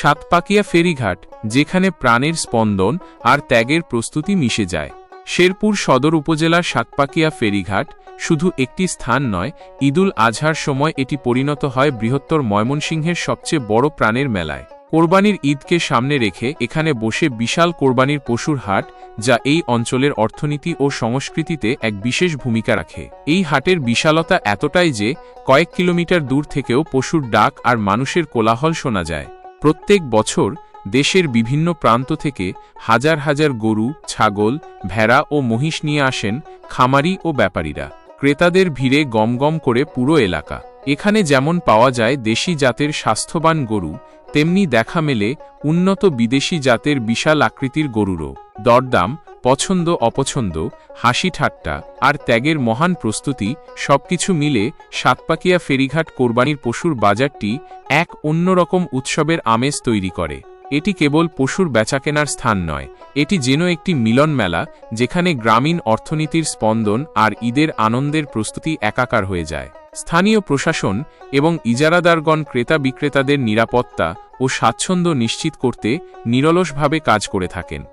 সাতপাকিয়া ফেরিঘাট, যেখানে প্রাণের স্পন্দন আর ত্যাগের প্রস্তুতি মিশে যায়। শেরপুর সদর উপজেলার সাতপাকিয়া ফেরিঘাট শুধু একটি স্থান নয়, ঈদুল আজহার সময় এটি পরিণত হয় বৃহত্তর ময়মনসিংহের সবচেয়ে বড় প্রাণের মেলায়। কোরবানির ঈদকে সামনে রেখে এখানে বসে বিশাল কোরবানির পশুর হাট, যা এই অঞ্চলের অর্থনীতি ও সংস্কৃতিতে এক বিশেষ ভূমিকা রাখে। এই হাটের বিশালতা এতটাই যে, কয়েক কিলোমিটার দূর থেকেও পশুর ডাক আর মানুষের কোলাহল শোনা যায়। প্রত্যেক বছর দেশের বিভিন্ন প্রান্ত থেকে হাজার হাজার গরু, ছাগল, ভেড়া ও মহিষ নিয়ে আসেন খামারি ও ব্যাপারীরা। ক্রেতাদের ভিড়ে গমগম করে পুরো এলাকা। এখানে যেমন পাওয়া যায় দেশি জাতের স্বাস্থ্যবান গরু, তেমনি দেখা মেলে উন্নত বিদেশি জাতের বিশাল আকৃতির গরুরও। দরদাম, পছন্দ অপছন্দ, হাসি ঠাট্টা আর ত্যাগের মহান প্রস্তুতি সবকিছু মিলে সাতপাকিয়া ফেরিঘাট কোরবানির পশুর বাজারটি এক অন্যরকম উৎসবের আমেজ তৈরি করে। এটি কেবল পশুর বেচাকেনার স্থান নয়, এটি যেন একটি মিলন মেলা যেখানে গ্রামীণ অর্থনীতির স্পন্দন আর ঈদের আনন্দের প্রস্তুতি একাকার হয়ে যায়। স্থানীয় প্রশাসন এবং ইজারাদারগণ ক্রেতা বিক্রেতাদের নিরাপত্তা ও স্বাচ্ছন্দ্য নিশ্চিত করতে নিরলসভাবে কাজ করে থাকেন।